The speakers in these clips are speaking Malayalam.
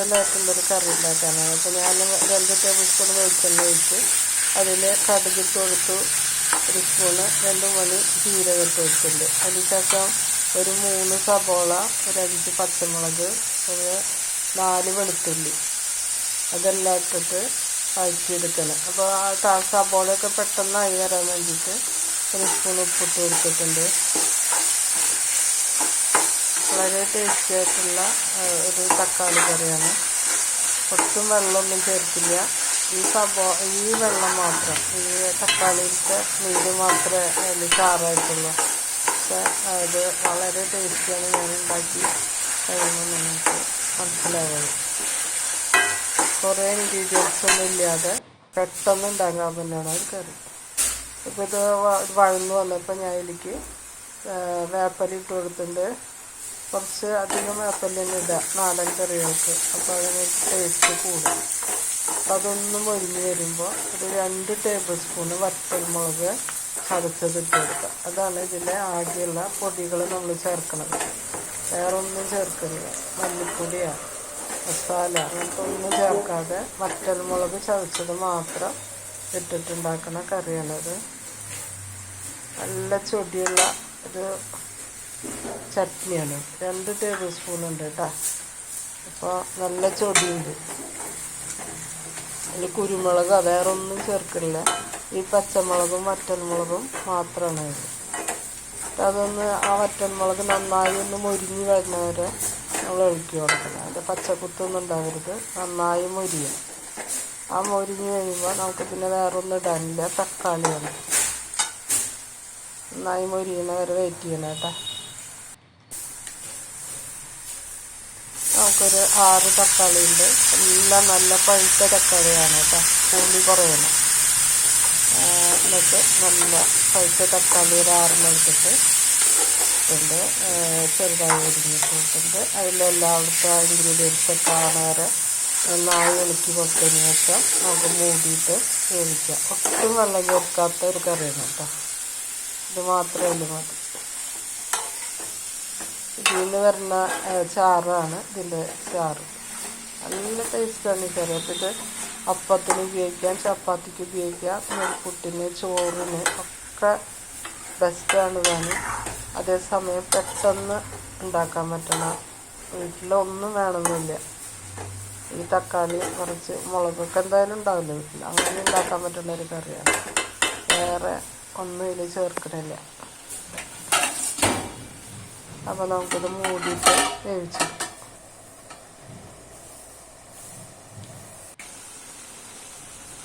സ്പെഷ്യലായിട്ടുള്ളൊരു കറി ഉണ്ടാക്കാനാണ്. അപ്പോൾ ഞാൻ രണ്ട് ടേബിൾ സ്പൂൺ വെളിച്ചെണ്ണ ഒഴിച്ചു അതിൽ കടുകിട്ട് കൊടുത്തു. ഒരു സ്പൂണ് രണ്ട് മണി ജീരകം ഇട്ട് കൊടുത്തിട്ടുണ്ട്. അതിന് ശേഷം ഒരു മൂന്ന് സബോള ഒരു അഞ്ച് പച്ചമുളക് ഒരു നാല് വെളുത്തുള്ളി. അതെല്ലാം ഇട്ടിട്ട് വഴറ്റിയെടുക്കണം. അപ്പോൾ ആ സബോളയൊക്കെ പെട്ടെന്ന് ആയി വരാൻ വേണ്ടിയിട്ട് ഒരു സ്പൂൺ ഉപ്പിട്ട് കൊടുത്തിട്ടുണ്ട്. വളരെ ടേസ്റ്റി ആയിട്ടുള്ള ഒരു തക്കാളി കറിയാണ്. ഒട്ടും വെള്ളമൊന്നും ചേർക്കില്ല. ഈ സബോ ഈ വെള്ളം മാത്രം ഈ തക്കാളിയിലത്തെ നീര് മാത്രമേ അതിൽ ചാറായിട്ടുള്ളൂ. പക്ഷെ അത് വളരെ ടേസ്റ്റിയാണ് ഞാൻ ഉണ്ടാക്കി കഴിയുമ്പോൾ നിങ്ങൾക്ക് മനസ്സിലാവുന്നത് കുറേ ഇൻഗ്രീഡിയൻസ് ഒന്നും ഇല്ലാതെ പെട്ടെന്ന് ഉണ്ടാക്കാൻ തന്നെയാണ് ഒരു കറി. ഇപ്പോൾ ഇത് വഴന്നു വന്നപ്പോൾ ഞാൻ ഇതിലേക്ക് വേപ്പലിട്ട് കൊടുത്തിട്ടുണ്ട്. കുറച്ച് അധികം വേപ്പല ഇടാം നാടൻ കറികൾക്ക്. അപ്പോൾ അതിന് ടേസ്റ്റ് കൂടും. അപ്പോൾ അതൊന്ന് മൊരിഞ്ഞ് വരുമ്പോൾ ഒരു രണ്ട് ടേബിൾ സ്പൂണ് വറ്റൽമുളക് ചതച്ചത് ഇട്ട് കൊടുക്കുക. അതാണ് ഇതിലെ ആകെയുള്ള പൊടികൾ നമ്മൾ ചേർക്കുന്നത്. വേറെ ഒന്നും ചേർക്കരുത്. മല്ലിപ്പൊടിയോ മസാല അങ്ങനത്തെ ഒന്നും ചേർക്കാതെ വറ്റൽമുളക് ചതച്ചത് മാത്രം ഇട്ടിട്ടുണ്ടാക്കുന്ന കറിയാണത്. നല്ല ചൊടിയുള്ള ഒരു ചട്നിയാണ്. രണ്ട് ടേബിൾ സ്പൂൺ ഉണ്ട് കേട്ടോ അപ്പോൾ നല്ല ചൊടിയുണ്ട്. അതിൽ കുരുമുളക് വേറെ ഒന്നും ചേർക്കില്ല ഈ പച്ചമുളകും വറ്റൽമുളകും മാത്രമാണ് ഇത് അതൊന്ന് ആ വറ്റൽമുളക് നന്നായി ഒന്ന് മുരിഞ്ഞ് വരുന്നവരെ നമ്മൾ ഇളക്കി കൊടുക്കണം. അതിന്റെ പച്ചക്കുത്തൊന്നും ഉണ്ടാവരുത്. നന്നായി മുരിയും. ആ മുരിഞ്ഞ് കഴിയുമ്പോൾ നമുക്ക് പിന്നെ വേറെ ഒന്നും ഇടാനില്ല. തക്കാളിയാണ്. നന്നായി മുരിയുന്നവരെ വരെ വെയിറ്റ് ചെയ്യണം കേട്ടോ നമുക്കൊരു ആറ് തക്കാളി ഉണ്ട് എല്ലാം നല്ല പഴുത്ത തക്കാളിയാണ് കേട്ടോ. പുളി കുറവാണ്. ആ, എന്നിട്ട് നല്ല പഴുത്ത തക്കാളി ഒരു ആറെണ്ണം എടുത്തിട്ട് ഉണ്ട്. ചെറുതായി ഒരിഞ്ഞിട്ടുണ്ട് അതിലെല്ലാവിടുത്തെ ഇൻഗ്രീഡിയൻസ് കാണാറ് നന്നായി ഇളക്കി കൊടുത്തതിന് ശേഷം നമുക്ക് മൂടിയിട്ട് വേവിക്കാം. ഒട്ടും വെള്ളം ചേർക്കാത്ത ഒരു കറിയാണ് കേട്ടോ. ഇത് മാത്രമേ ഉള്ളൂ മതി. ഇതിൽ നിന്ന് വരുന്ന ചാറാണ് ഇതിന്റെ ചാറ്. നല്ല ടേസ്റ്റാണ് ഈ കറി. അപ്പോൾ ഇത് അപ്പത്തിന് ഉപയോഗിക്കാം ചപ്പാത്തിക്ക് ഉപയോഗിക്കാം പുട്ടിന് ചോറിന് ഒക്കെ ബെസ്റ്റാണ് ഇതാണ്. അതേസമയം പെട്ടെന്ന് ഉണ്ടാക്കാൻ പറ്റണ വീട്ടിലൊന്നും വേണമെന്നില്ല ഈ തക്കാളി കുറച്ച് മുളകൊക്കെ എന്തായാലും ഉണ്ടാവില്ല വീട്ടിൽ അങ്ങനെ ഉണ്ടാക്കാൻ പറ്റുന്ന ഒരു കറിയാണ്. വേറെ ഒന്നും ഇതിൽ ചേർക്കണില്ല. അപ്പോൾ നമുക്കിത് മൂടിയിട്ട് വേവിച്ചു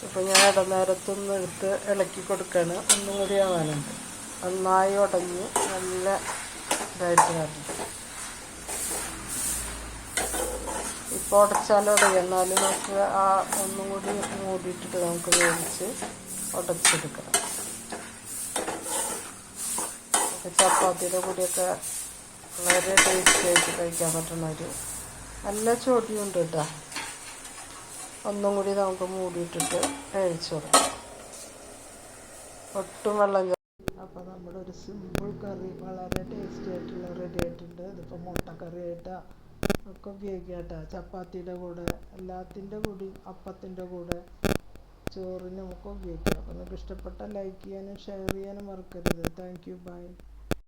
ഇപ്പം ഞാൻ ഇടനേരത്തൊന്ന് എടുത്ത് ഇളക്കി കൊടുക്കുകയാണ് ഒന്നും കൂടി ആവാനുണ്ട്. നന്നായി ഉടഞ്ഞ് നല്ല ഇതായിട്ട് വരണം. ഇപ്പോൾ ഉടച്ചാൽ എന്നാലും നമുക്ക് ആ ഒന്നും കൂടി മൂടിയിട്ടിട്ട് നമുക്ക് വേവിച്ച് ഉടച്ചെടുക്കണം. ചപ്പാത്തിയുടെ കൂടിയൊക്കെ വളരെ ടേസ്റ്റി ആയിട്ട് കഴിക്കാൻ പറ്റുന്ന ഒരു നല്ല ചോട്ടിയുണ്ട് കേട്ടോ. ഒന്നും കൂടി നമുക്ക് മൂടിയിട്ടിട്ട് കഴിച്ചു കൊടുക്കാം. ഒട്ടും വെള്ളം അപ്പോൾ ഒരു സിമ്പിൾ കറി വളരെ ടേസ്റ്റി ആയിട്ടുള്ള റെഡി ആയിട്ടുണ്ട്. ഇതിപ്പോൾ മുട്ടക്കറി ആയിട്ടാ ഒക്കെ ഉപയോഗിക്കാം കേട്ടോ. ചപ്പാത്തിയുടെ കൂടെ എല്ലാത്തിന്റെ കൂടി അപ്പത്തിന്റെ കൂടെ ചോറിനും ഒക്കെ ഉപയോഗിക്കാം. അപ്പോൾ നിങ്ങൾക്ക് ഇഷ്ടപ്പെട്ട ലൈക്ക് ചെയ്യാനും ഷെയർ ചെയ്യാനും മറക്കരുത്. Thank you by